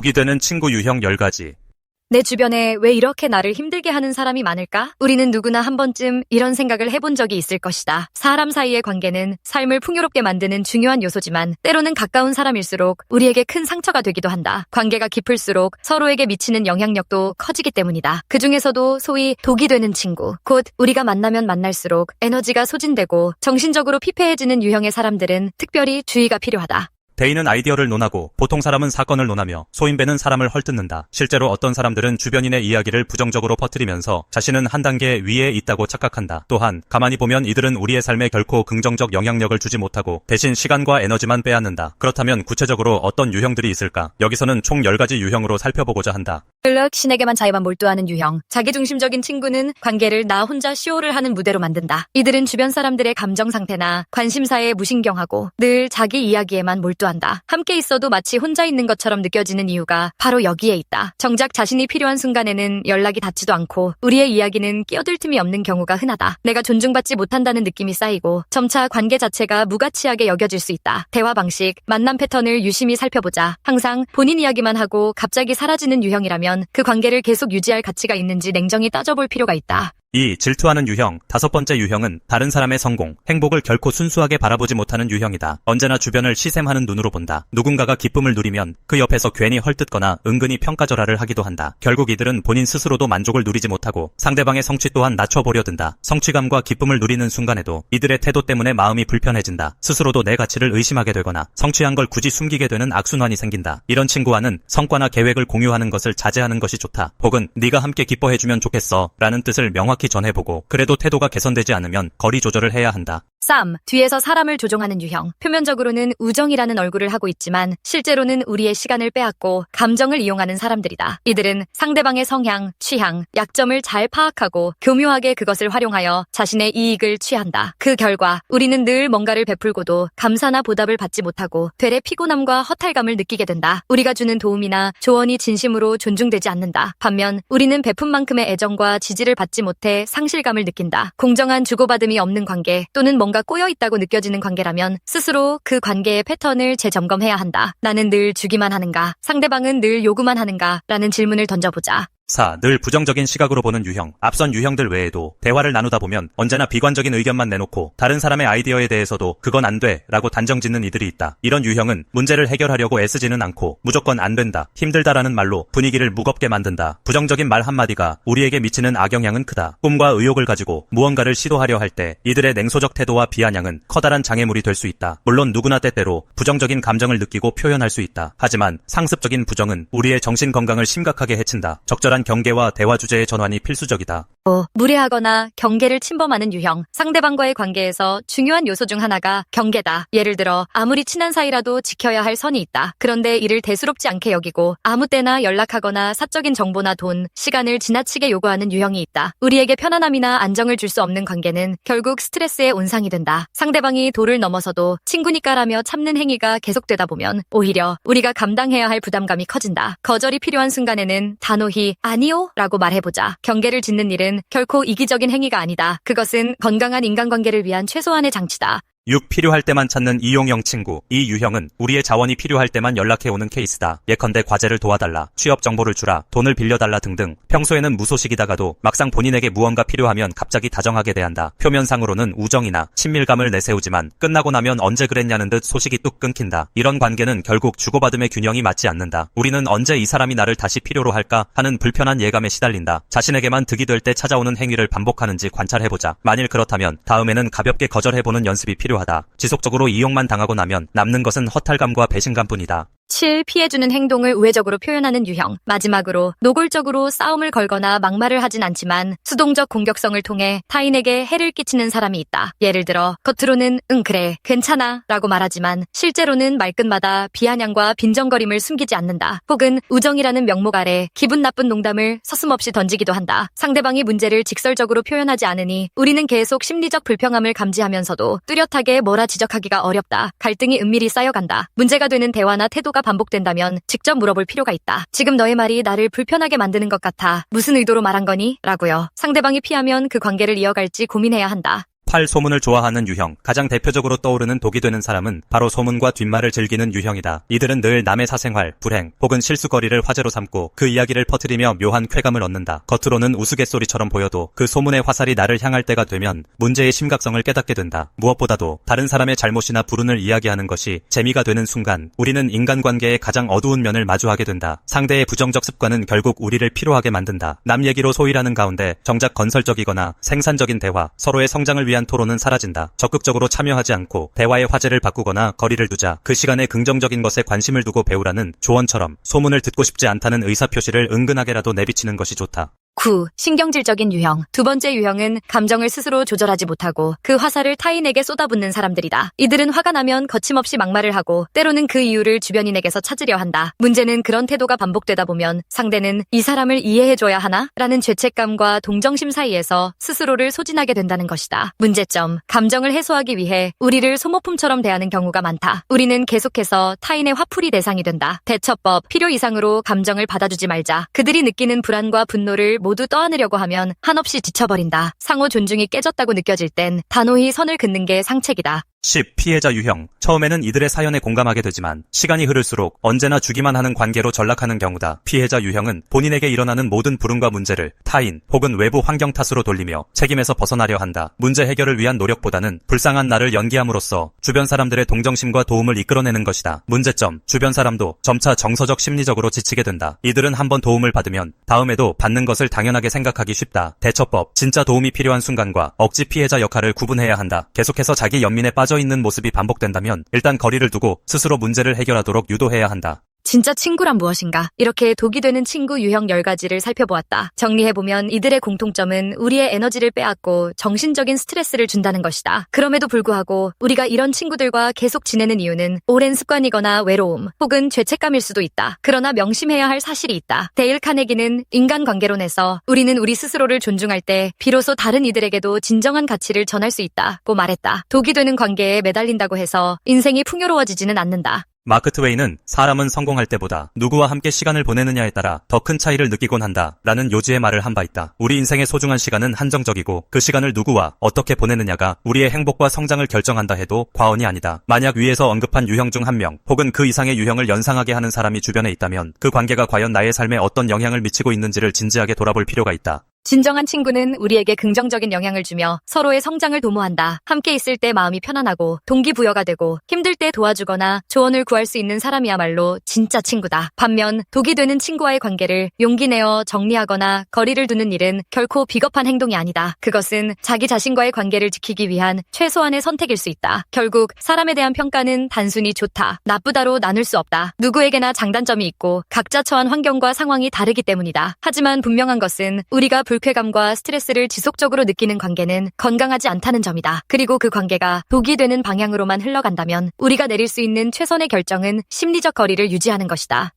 독이 되는 친구 유형 10가지. 내 주변에 왜 이렇게 나를 힘들게 하는 사람이 많을까? 우리는 누구나 한 번쯤 이런 생각을 해본 적이 있을 것이다. 사람 사이의 관계는 삶을 풍요롭게 만드는 중요한 요소지만 때로는 가까운 사람일수록 우리에게 큰 상처가 되기도 한다. 관계가 깊을수록 서로에게 미치는 영향력도 커지기 때문이다. 그 중에서도 소위 독이 되는 친구, 곧 우리가 만나면 만날수록 에너지가 소진되고 정신적으로 피폐해지는 유형의 사람들은 특별히 주의가 필요하다. 대인은 아이디어를 논하고 보통 사람은 사건을 논하며 소인배는 사람을 헐뜯는다. 실제로 어떤 사람들은 주변인의 이야기를 부정적으로 퍼뜨리면서 자신은 한 단계 위에 있다고 착각한다. 또한 가만히 보면 이들은 우리의 삶에 결코 긍정적 영향력을 주지 못하고 대신 시간과 에너지만 빼앗는다. 그렇다면 구체적으로 어떤 유형들이 있을까? 여기서는 총 10가지 유형으로 살펴보고자 한다. 클럭 신에게만 자유만 몰두하는 유형. 자기중심적인 친구는 관계를 나 혼자 쇼를 하는 무대로 만든다. 이들은 주변 사람들의 감정 상태나 관심사에 무신경하고 늘 자기 이야기에만 몰두한다. 함께 있어도 마치 혼자 있는 것처럼 느껴지는 이유가 바로 여기에 있다. 정작 자신이 필요한 순간에는 연락이 닿지도 않고 우리의 이야기는 끼어들 틈이 없는 경우가 흔하다. 내가 존중받지 못한다는 느낌이 쌓이고 점차 관계 자체가 무가치하게 여겨질 수 있다. 대화 방식, 만남 패턴을 유심히 살펴보자. 항상 본인 이야기만 하고 갑자기 사라지는 유형이라면 그 관계를 계속 유지할 가치가 있는지 냉정히 따져볼 필요가 있다. 2. 질투하는 유형. 다섯 번째 유형은 다른 사람의 성공, 행복을 결코 순수하게 바라보지 못하는 유형이다. 언제나 주변을 시샘하는 눈으로 본다. 누군가가 기쁨을 누리면 그 옆에서 괜히 헐뜯거나 은근히 평가절하를 하기도 한다. 결국 이들은 본인 스스로도 만족을 누리지 못하고 상대방의 성취 또한 낮춰보려 든다. 성취감과 기쁨을 누리는 순간에도 이들의 태도 때문에 마음이 불편해진다. 스스로도 내 가치를 의심하게 되거나 성취한 걸 굳이 숨기게 되는 악순환이 생긴다. 이런 친구와는 성과나 계획을 공유하는 것을 자제하는 것이 좋다. 혹은 네가 함께 기뻐해주면 좋겠어 라는 뜻을 명확히 전해보고 그래도 태도가 개선되지 않으면 거리 조절을 해야 한다. 3. 뒤에서 사람을 조종하는 유형. 표면적으로는 우정이라는 얼굴을 하고 있지만 실제로는 우리의 시간을 빼앗고 감정을 이용하는 사람들이다. 이들은 상대방의 성향, 취향, 약점을 잘 파악하고 교묘하게 그것을 활용하여 자신의 이익을 취한다. 그 결과 우리는 늘 뭔가를 베풀고도 감사나 보답을 받지 못하고 되레 피곤함과 허탈감을 느끼게 된다. 우리가 주는 도움이나 조언이 진심으로 존중되지 않는다. 반면 우리는 베푼 만큼의 애정과 지지를 받지 못해 상실감을 느낀다. 공정한 주고받음이 없는 관계 또는 뭔가 꼬여 있다고 느껴지는 관계라면 스스로 그 관계의 패턴을 재점검해야 한다. 나는 늘 주기만 하는가? 상대방은 늘 요구만 하는가? 라는 질문을 던져보자. 4. 늘 부정적인 시각으로 보는 유형. 앞선 유형들 외에도 대화를 나누다 보면 언제나 비관적인 의견만 내놓고 다른 사람의 아이디어에 대해서도 그건 안 돼 라고 단정 짓는 이들이 있다. 이런 유형은 문제를 해결하려고 애쓰지는 않고 무조건 안 된다, 힘들다라는 말로 분위기를 무겁게 만든다. 부정적인 말 한마디가 우리에게 미치는 악영향은 크다. 꿈과 의욕을 가지고 무언가를 시도하려 할 때 이들의 냉소적 태도와 비아냥은 커다란 장애물이 될 수 있다. 물론 누구나 때때로 부정적인 감정을 느끼고 표현할 수 있다. 하지만 상습적인 부정은 우리의 정신 건강을 심각하게 해친다. 적절한 경계와 대화 주제의 전환이 필수적이다. 오, 무례하거나 경계를 침범하는 유형. 상대방과의 관계에서 중요한 요소 중 하나가 경계다. 예를 들어 아무리 친한 사이라도 지켜야 할 선이 있다. 그런데 이를 대수롭지 않게 여기고 아무 때나 연락하거나 사적인 정보나 돈, 시간을 지나치게 요구하는 유형이 있다. 우리에게 편안함이나 안정을 줄 수 없는 관계는 결국 스트레스의 온상이 된다. 상대방이 도를 넘어서도 친구니까라며 참는 행위가 계속되다 보면 오히려 우리가 감당해야 할 부담감이 커진다. 거절이 필요한 순간에는 단호히 아니요 라고 말해보자. 경계를 짓는 일은 결코 이기적인 행위가 아니다. 그것은 건강한 인간관계를 위한 최소한의 장치다. 6. 필요할 때만 찾는 이용형 친구. 이 유형은 우리의 자원이 필요할 때만 연락해오는 케이스다. 예컨대 과제를 도와달라, 취업 정보를 주라, 돈을 빌려달라 등등. 평소에는 무소식이다가도 막상 본인에게 무언가 필요하면 갑자기 다정하게 대한다. 표면상으로는 우정이나 친밀감을 내세우지만 끝나고 나면 언제 그랬냐는 듯 소식이 뚝 끊긴다. 이런 관계는 결국 주고받음의 균형이 맞지 않는다. 우리는 언제 이 사람이 나를 다시 필요로 할까 하는 불편한 예감에 시달린다. 자신에게만 득이 될 때 찾아오는 행위를 반복하는지 관찰해보자. 만일 그렇다면 다음에는 가볍게 거절해보는 연습이 필요하다. 지속적으로 이용만 당하고 나면 남는 것은 허탈감과 배신감뿐이다. 7. 피해주는 행동을 우회적으로 표현하는 유형. 마지막으로 노골적으로 싸움을 걸거나 막말을 하진 않지만 수동적 공격성을 통해 타인에게 해를 끼치는 사람이 있다. 예를 들어 겉으로는 응 그래 괜찮아 라고 말하지만 실제로는 말끝마다 비아냥과 빈정거림을 숨기지 않는다. 혹은 우정이라는 명목 아래 기분 나쁜 농담을 서슴없이 던지기도 한다. 상대방이 문제를 직설적으로 표현하지 않으니 우리는 계속 심리적 불평함을 감지하면서도 뚜렷하게 뭐라 지적하기가 어렵다. 갈등이 은밀히 쌓여간다. 문제가 되는 대화나 태도가 반복된다면 직접 물어볼 필요가 있다. 지금 너의 말이 나를 불편하게 만드는 것 같아. 무슨 의도로 말한 거니? 라고요. 상대방이 피하면 그 관계를 이어갈지 고민해야 한다. 8. 소문을 좋아하는 유형. 가장 대표적으로 떠오르는 독이 되는 사람은 바로 소문과 뒷말을 즐기는 유형이다. 이들은 늘 남의 사생활, 불행, 혹은 실수거리를 화제로 삼고 그 이야기를 퍼뜨리며 묘한 쾌감을 얻는다. 겉으로는 우스갯소리처럼 보여도 그 소문의 화살이 나를 향할 때가 되면 문제의 심각성을 깨닫게 된다. 무엇보다도 다른 사람의 잘못이나 불운을 이야기하는 것이 재미가 되는 순간 우리는 인간관계의 가장 어두운 면을 마주하게 된다. 상대의 부정적 습관은 결국 우리를 피로하게 만든다. 남 얘기로 소일하는 가운데 정작 건설적이거나 생산적인 대화, 서로의 성장을 위한 토론은 사라진다. 적극적으로 참여하지 않고 대화의 화제를 바꾸거나 거리를 두자. 그 시간에 긍정적인 것에 관심을 두고 배우라는 조언처럼 소문을 듣고 싶지 않다는 의사표시를 은근하게라도 내비치는 것이 좋다. 9. 신경질적인 유형. 두 번째 유형은 감정을 스스로 조절하지 못하고 그 화살을 타인에게 쏟아붓는 사람들이다. 이들은 화가 나면 거침없이 막말을 하고 때로는 그 이유를 주변인에게서 찾으려 한다. 문제는 그런 태도가 반복되다 보면 상대는 이 사람을 이해해줘야 하나? 라는 죄책감과 동정심 사이에서 스스로를 소진하게 된다는 것이다. 문제점. 감정을 해소하기 위해 우리를 소모품처럼 대하는 경우가 많다. 우리는 계속해서 타인의 화풀이 대상이 된다. 대처법. 필요 이상으로 감정을 받아주지 말자. 그들이 느끼는 불안과 분노를 모두 떠안으려고 하면 한없이 지쳐버린다. 상호 존중이 깨졌다고 느껴질 땐 단호히 선을 긋는 게 상책이다. 10. 피해자 유형. 처음에는 이들의 사연에 공감하게 되지만 시간이 흐를수록 언제나 주기만 하는 관계로 전락하는 경우다. 피해자 유형은 본인에게 일어나는 모든 불운과 문제를 타인 혹은 외부 환경 탓으로 돌리며 책임에서 벗어나려 한다. 문제 해결을 위한 노력보다는 불쌍한 나를 연기함으로써 주변 사람들의 동정심과 도움을 이끌어내는 것이다. 문제점. 주변 사람도 점차 정서적 심리적으로 지치게 된다. 이들은 한번 도움을 받으면 다음에도 받는 것을 당연하게 생각하기 쉽다. 대처법. 진짜 도움이 필요한 순간과 억지 피해자 역할을 구분해야 한다. 계속해서 자기 연민에 빠져 있는 모습이 반복된다면 일단 거리를 두고 스스로 문제를 해결하도록 유도해야 한다. 진짜 친구란 무엇인가? 이렇게 독이 되는 친구 유형 10가지를 살펴보았다. 정리해보면 이들의 공통점은 우리의 에너지를 빼앗고 정신적인 스트레스를 준다는 것이다. 그럼에도 불구하고 우리가 이런 친구들과 계속 지내는 이유는 오랜 습관이거나 외로움 혹은 죄책감일 수도 있다. 그러나 명심해야 할 사실이 있다. 데일 카네기는 인간관계론에서 우리는 우리 스스로를 존중할 때 비로소 다른 이들에게도 진정한 가치를 전할 수 있다고 말했다. 독이 되는 관계에 매달린다고 해서 인생이 풍요로워지지는 않는다. 마크 트웨이는 사람은 성공할 때보다 누구와 함께 시간을 보내느냐에 따라 더 큰 차이를 느끼곤 한다. 라는 요지의 말을 한 바 있다. 우리 인생의 소중한 시간은 한정적이고 그 시간을 누구와 어떻게 보내느냐가 우리의 행복과 성장을 결정한다 해도 과언이 아니다. 만약 위에서 언급한 유형 중 한 명 혹은 그 이상의 유형을 연상하게 하는 사람이 주변에 있다면 그 관계가 과연 나의 삶에 어떤 영향을 미치고 있는지를 진지하게 돌아볼 필요가 있다. 진정한 친구는 우리에게 긍정적인 영향을 주며 서로의 성장을 도모한다. 함께 있을 때 마음이 편안하고 동기부여가 되고 힘들 때 도와주거나 조언을 구할 수 있는 사람이야말로 진짜 친구다. 반면 독이 되는 친구와의 관계를 용기 내어 정리하거나 거리를 두는 일은 결코 비겁한 행동이 아니다. 그것은 자기 자신과의 관계를 지키기 위한 최소한의 선택일 수 있다. 결국 사람에 대한 평가는 단순히 좋다, 나쁘다로 나눌 수 없다. 누구에게나 장단점이 있고 각자 처한 환경과 상황이 다르기 때문이다. 하지만 분명한 것은 우리가 불쾌감과 스트레스를 지속적으로 느끼는 관계는 건강하지 않다는 점이다. 그리고 그 관계가 독이 되는 방향으로만 흘러간다면 우리가 내릴 수 있는 최선의 결정은 심리적 거리를 유지하는 것이다.